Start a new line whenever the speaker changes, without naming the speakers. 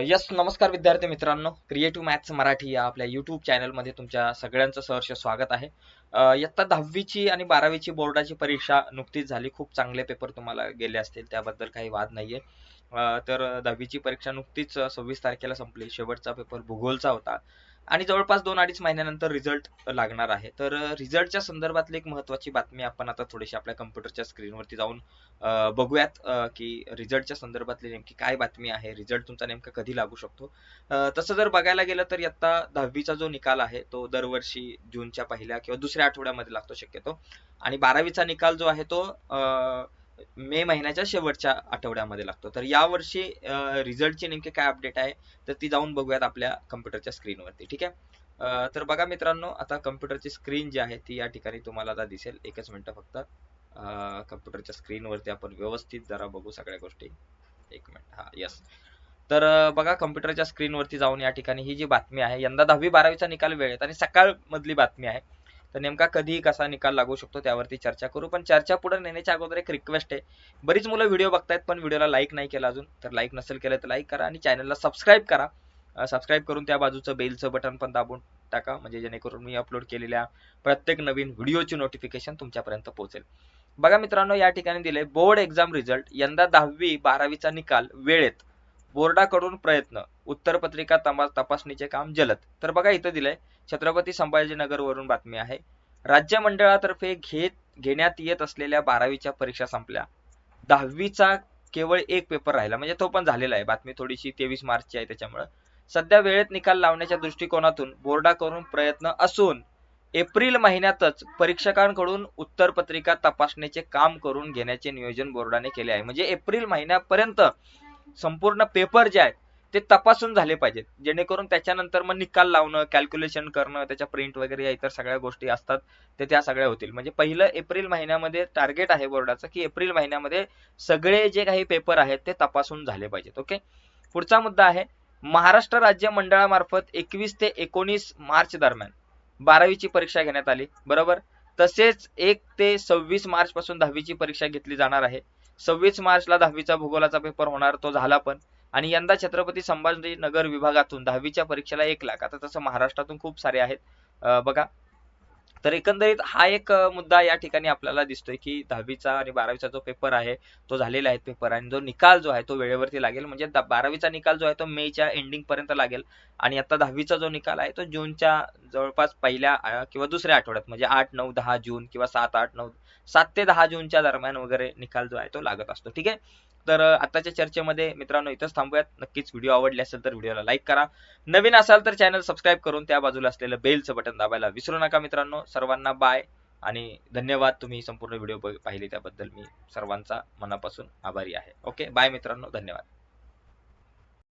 Yes नमस्कार विद्यार्थी मित्रांनो. क्रिएटिव्ह मॅथ्स मराठी या आपल्या युट्यूब चॅनलमध्ये तुमच्या सगळ्यांचं सहर्ष स्वागत आहे. अ, इयत्ता दहावीची आणि बारावीची बोर्डाची परीक्षा नुकतीच झाली. खूप चांगले पेपर तुम्हाला गेले असतील त्याबद्दल काही वाद नाहीये. अ, तर दहावीची परीक्षा नुकतीच सव्वीस तारखेला संपली. शेवटचा पेपर भूगोलचा होता. आणि जवळपास दोन अडीच महिन्यानंतर रिझल्ट लागणार आहे. तर रिझल्टच्या संदर्भातली एक महत्वाची बातमी आपण आता थोडीशी आपल्या कम्प्युटरच्या स्क्रीनवरती जाऊन बघूयात की रिझल्टच्या संदर्भातली नेमकी काय बातमी आहे रिझल्ट तुमचा नेमका कधी लागू शकतो? तसं जर बघायला गेलं तर इयत्ता दहावीचा जो निकाल आहे तो दरवर्षी जूनच्या पहिल्या किंवा दुसऱ्या आठवड्यामध्ये लागतो शक्यतो. आणि बारावीचा निकाल जो आहे तो अ, मे महिन्याच्या शेवटच्या आठवड्यामध्ये लागतो. तर यावर्षी रिझल्टची नेमके काय अपडेट आहे तर ती जाऊन बघूयात आपल्या कम्प्युटरच्या स्क्रीनवरती ठीक आहे? तर बघा मित्रांनो आता कम्प्युटरची स्क्रीन जी आहे ती या ठिकाणी तुम्हाला आता दिसेल. एकच मिनटं फक्त. कम्प्युटरच्या स्क्रीनवरती आपण व्यवस्थित जरा बघू सगळ्या गोष्टी. एक मिनिट हा यस तर बघा कम्प्युटरच्या स्क्रीनवरती जाऊन या ठिकाणी ही जी बातमी आहे यंदा दहावी बारावीचा निकाल वेळेत आणि सकाळ मधली बातमी आहे. तर नेमका कधी कसा निकाल लागू शकतो त्यावरती चर्चा करू. पण चर्चा पुढे नेण्याच्या अगोदर एक रिक्वेस्ट आहे. बरीच मुलं व्हिडिओ बघतायत पण व्हिडिओला लाईक नाही केला अजून. तर लाईक नसेल केलं तर लाईक करा आणि चॅनलला सबस्क्राईब करा. सबस्क्राईब करून त्या बाजूचं बेलचं बटन पण दाबून टाका. म्हणजे जेणेकरून मी अपलोड केलेल्या प्रत्येक नवीन व्हिडिओची नोटिफिकेशन तुमच्यापर्यंत पोहोचेल. बघा मित्रांनो या ठिकाणी दिले बोर्ड एक्झाम रिझल्ट यंदा दहावी बारावीचा निकाल. वेळेत. बोर्डाकडून प्रयत्न. उत्तरपत्रिका तमा तपासणीचे काम जलद. तर बघा इथं दिलंय छत्रपती संभाजीनगर वरून बातमी आहे. राज्य मंडळातर्फे घेत घेण्यात येत असलेल्या बारावीच्या परीक्षा संपल्या. दहावीचा केवळ एक पेपर राहिला म्हणजे तो पण झालेला आहे. बातमी थोडीशी तेवीस मार्चची आहे त्याच्यामुळे. सध्या वेळेत निकाल लावण्याच्या दृष्टिकोनातून बोर्डाकडून प्रयत्न असून एप्रिल महिन्यातच परीक्षकांकडून उत्तरपत्रिका तपासणीचे काम करून घेण्याचे नियोजन बोर्डाने केले आहे. म्हणजे एप्रिल महिन्यापर्यंत संपूर्ण पेपर जे आहेत ते तपासून झाले पाहिजेत. जेणेकरून त्याच्यानंतर मग निकाल लावणं कॅल्क्युलेशन करणं त्याच्या प्रिंट वगैरे या इतर सगळ्या गोष्टी असतात ते त्या सगळ्या होतील. म्हणजे पहिलं एप्रिल महिन्यामध्ये टार्गेट आहे बोर्डाचं की एप्रिल महिन्यामध्ये सगळे जे काही पेपर आहेत ते तपासून झाले पाहिजेत ओके पुढचा मुद्दा आहे महाराष्ट्र राज्य मंडळामार्फत एकवीस ते एकोणीस मार्च दरम्यान बारावीची परीक्षा घेण्यात आली बरोबर? तसेच एक ते सव्वीस मार्च पासून दहावीची परीक्षा घेतली जाणार आहे. सव्वीस मार्चला दहावीचा भूगोलाचा पेपर होणार तो झाला पण. आणि यंदा छत्रपती संभाजीनगर विभागातून दहावीच्या परीक्षेला एक लाख. आता तसं महाराष्ट्रातून खूप सारे आहेत. बघा तर एकंदरीत हा एक मुद्दा या ठिकाणी आपल्याला दिसतोय की दहावीचा आणि बारावीचा जो पेपर आहे तो झालेला आहे पेपर आणि जो निकाल जो आहे तो वेळेवरती लागेल. म्हणजे द- बारावीचा निकाल जो आहे तो मेच्या एंडिंग पर्यंत लागेल. आणि आता दहावीचा जो निकाल आहे तो जूनच्या जवळपास पहिल्या किंवा दुसऱ्या आठवड्यात म्हणजे आठ नऊ दहा जून किंवा सात आठ नऊ सात ते दहा जूनच्या दरम्यान वगैरे निकाल जो आहे तो लागत असतो. ठीक आहे? तर आताच्या चर्चेमध्ये मित्रांनो इथंच थांबूयात. नक्कीच व्हिडिओ आवडले असेल तर व्हिडिओला लाईक करा. नवीन असाल तर चॅनल सबस्क्राईब करून त्या बाजूला असलेलं बेलचं बटन दाबायला विसरू नका मित्रांनो. सर्वांना बाय आणि धन्यवाद तुम्ही संपूर्ण व्हिडिओ पाहिले त्याबद्दल. मी सर्वांचा मनापासून आभारी आहे. ओके बाय मित्रांनो. धन्यवाद.